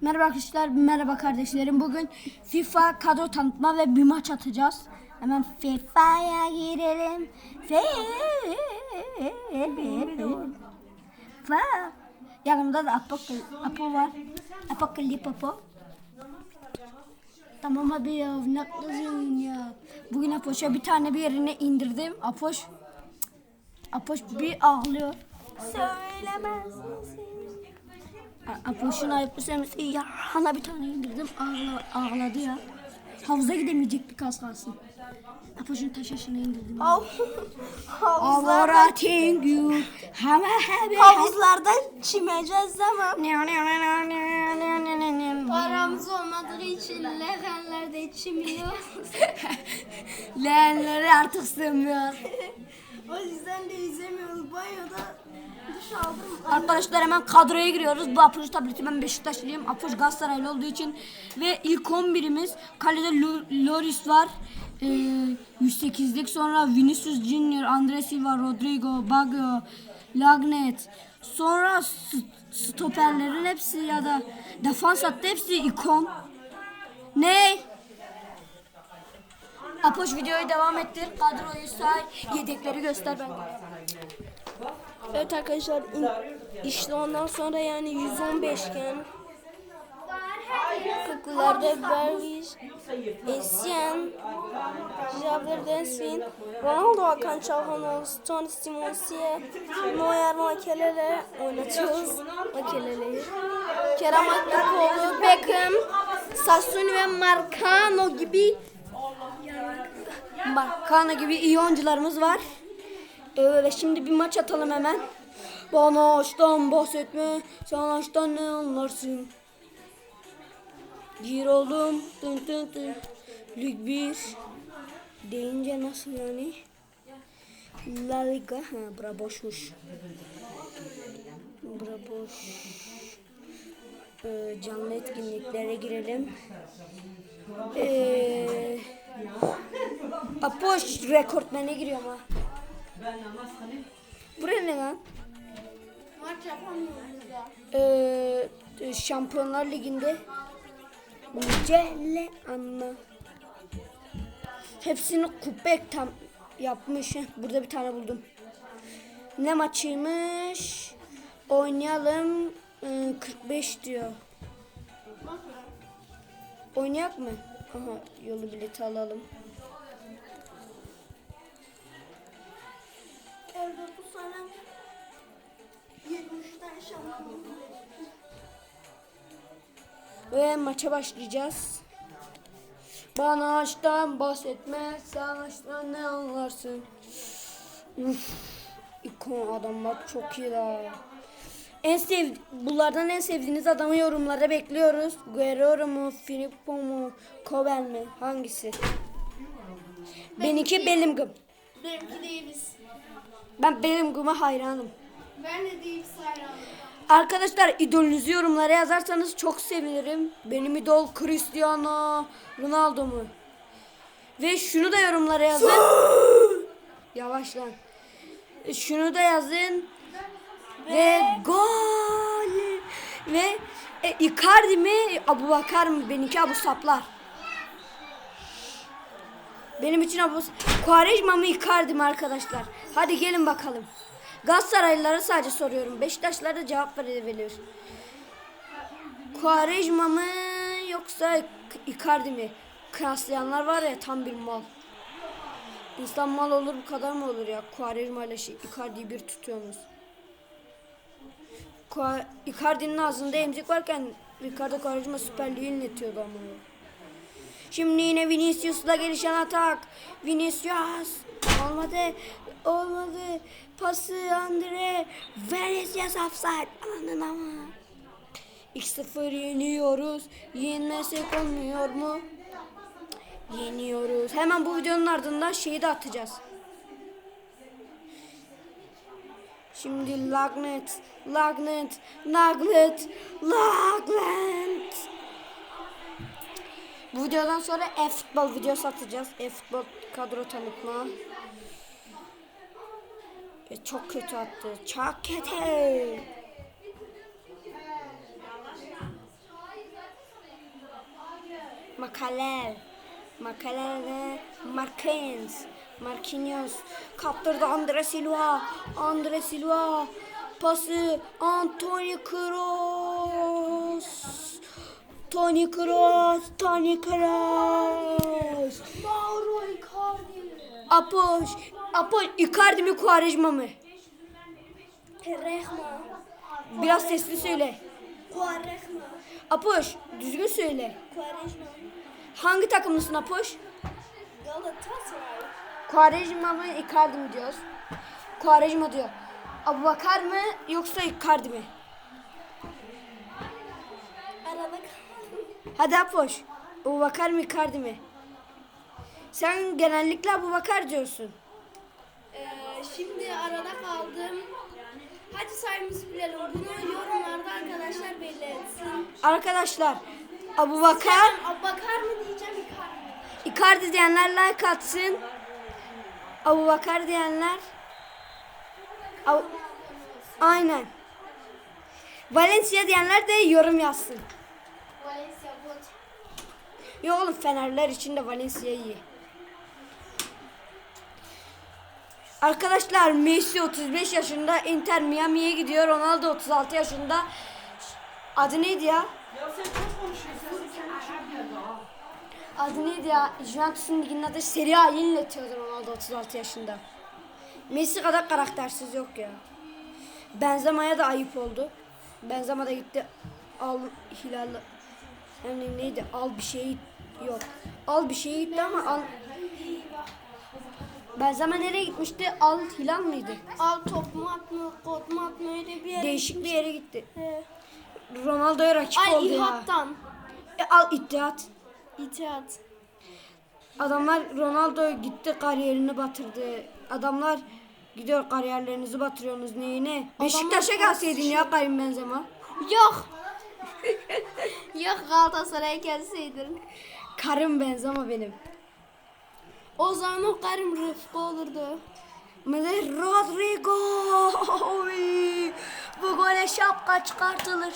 Merhaba arkadaşlar, merhaba kardeşlerim. Bugün FIFA kadro tanıtma ve bir maç atacağız. Hemen FIFA'ya girelim. FIFA. Yanımda da Apo, Apo var. Apo. Tamam abi ya, kızıyorsun ya. Bugün Apoş'a bir tane bir yerine indirdim. Apoş, Apoş bir ağlıyor. Söylemez misin? A- Apoş'un ayıplı sevmesi ya hana bir tane indirdim ağla, ağladı ya. Havuza gidemeyecek bir kas kalsın. Apoş'un taş yaşına indirdim. Havuzlarda, Avrating you. Hama habe. havuzlarda çimeceğiz değil mi? Paramız olmadığı için leğenlerde çimiyoruz. Leğenleri artık sığmıyor. o yüzden de yüzemiyoruz. Banyoda. Arkadaşlar hemen kadroya giriyoruz. Bu Apoş tableti ben Beşiktaşlıyım. Apoş Galatasaraylı olduğu için. Ve ilk 11'imiz kalede Lo- Loris var. Ee, 108'lik sonra Vinicius Junior, Andre Silva, Rodrigo, Baggio, Lagnet. Sonra stoperlerin hepsi ya da defans hattı hepsi ikon. Ne? Apoş videoyu devam ettir. Kadroyu say. Yedekleri göster ben. Evet arkadaşlar işte ondan sonra yani 115 iken Kıkılarda Berwiş, Essien, Javier Densvin, Ronaldo Hakan Çalhanoğlu, Tony Simonsiye, Neuer Makelele oynatıyoruz. Makelele'yi. Kerem Aktürkoğlu, Beckham, Sassuolo ve Marcano gibi Marcano gibi iyi oyuncularımız var. Öyle şimdi bir maç atalım hemen. Bana aşktan bahsetme, sen aşktan ne anlarsın? Gir oğlum, tın tın tın. Lig 1 deyince nasıl yani? La Liga, ha bura boşmuş. Bura boş. Ee, canlı etkinliklere girelim. Ee, Apoş rekortmene giriyorum ha. Buraya ne lan? Maç yapamıyoruz ya. Ee, Şampiyonlar Ligi'nde Mücelle anla. Hepsini kupek tam yapmış. Burada bir tane buldum. Ne maçıymış? Oynayalım. Ee, 45 diyor. Oynayak mı? Aha yolu bileti alalım. Evde bu sene 23 tane şampiyon. Ve maça başlayacağız. Bana aşktan bahsetme, sen aşktan ne anlarsın? Uf, ikon adamlar çok iyi la. En sev bunlardan en sevdiğiniz adamı yorumlarda bekliyoruz. Guerrero mu, Filippo mu, Kobel mi? Hangisi? Benimki Bellingham. Benimki değiliz. Ben Bellingham'a hayranım. Ben de değiliz hayranım. Arkadaşlar idolünüzü yorumlara yazarsanız çok sevinirim. Benim idol Cristiano Ronaldo mu? Ve şunu da yorumlara yazın. Yavaş lan. E, Şunu da yazın. Ve, gol. Ve e, Icardi mi? Abu Bakar mı? Benimki Abu Saplar. Benim için Abu Quaresma mı Icardi mi arkadaşlar? Hadi gelin bakalım. Galatasaraylılara sadece soruyorum. Beşiktaşlılara da cevap verebilir. Quaresma mı yoksa Icardi mi? Kıyaslayanlar var ya tam bir mal. İnsan mal olur bu kadar mı olur ya? Quaresma ile şey, Icardi'yi bir tutuyorsunuz. Icardi'nin ağzında emzik varken Ricardo Quaresma Süper Lig'i inletiyordu ama. Şimdi yine Vinicius'la gelişen atak. Vinicius olmadı. Olmadı. Pası Andre. Vinicius offside. Anladın ama. 2-0 yeniyoruz. Yenmesek olmuyor mu? Yeniyoruz. Hemen bu videonun ardından şeyi de atacağız. Şimdi Lagnet, Lagnet, Lagnet, Lagnet. Bu videodan sonra e-futbol videosu atacağız. E-futbol kadro tanıtma. E, çok kötü attı. Çok kötü. Makaler. Makaler ve Marquinhos. Marquinhos. Kaptırdı Andre Silva. Andre Silva. Pası Antonio Kroos. Toni Kroos. Toni Kroos. Mauro Icardi. Apoş. Apoş. Icardi mi Quaresma mı? Terehma. Biraz sesli söyle. Quaresma. Apoş. Düzgün söyle. Quaresma. Hangi takımlısın Apoş? Galatasaray. Quaresma mı Icardi mi diyoruz? Quaresma diyor. Abubakar mı yoksa Icardi mi? Arada. Hadi Apoş. Abubakar mı Icardi mi? Sen genellikle Abubakar diyorsun. Şimdi arada kaldım. Hadi sayımızı bilelim. Bunu yorumlarda arkadaşlar belli etsin. Arkadaşlar Abubakar, Ben bakar mı diyeceğim Icardi mi? Icardi diyenler like atsın. Abubakar diyenler Ab- Aynen. Valencia diyenler de yorum yazsın. Valencia bot. Yok oğlum Fenerler için de Valencia iyi. Arkadaşlar Messi 35 yaşında Inter Miami'ye gidiyor. Ronaldo 36 yaşında. Adı neydi ya? Sen çok konuşuyorsun. Adı neydi ya? Juventus'un liginin adı Serie A'yı inletiyordu Ronaldo 36 yaşında. Messi kadar karaktersiz yok ya. Benzema'ya da ayıp oldu. Benzema da gitti. Al Hilal yani neydi? Al bir şey yok. Al bir şey gitti ama al Benzema nereye gitmişti? Al Hilal mıydı? Al top mu at mı, kod mu at mı öyle bir yere Değişik bir yere gitti. He. Ronaldo'ya rakip Ay oldu ya. İhat'tan. E, al İttihat. İtihat. Adamlar Ronaldo gitti kariyerini batırdı. Adamlar gidiyor kariyerlerinizi batırıyorsunuz neyine? Beşiktaş'a gelseydin ya Karim Benzema. Yok. Yok Galatasaray'a gelseydin. Karim Benzema benim. O zaman o Karim Rıfkı olurdu. Mesela Rodrigo. Bu gole şapka çıkartılır.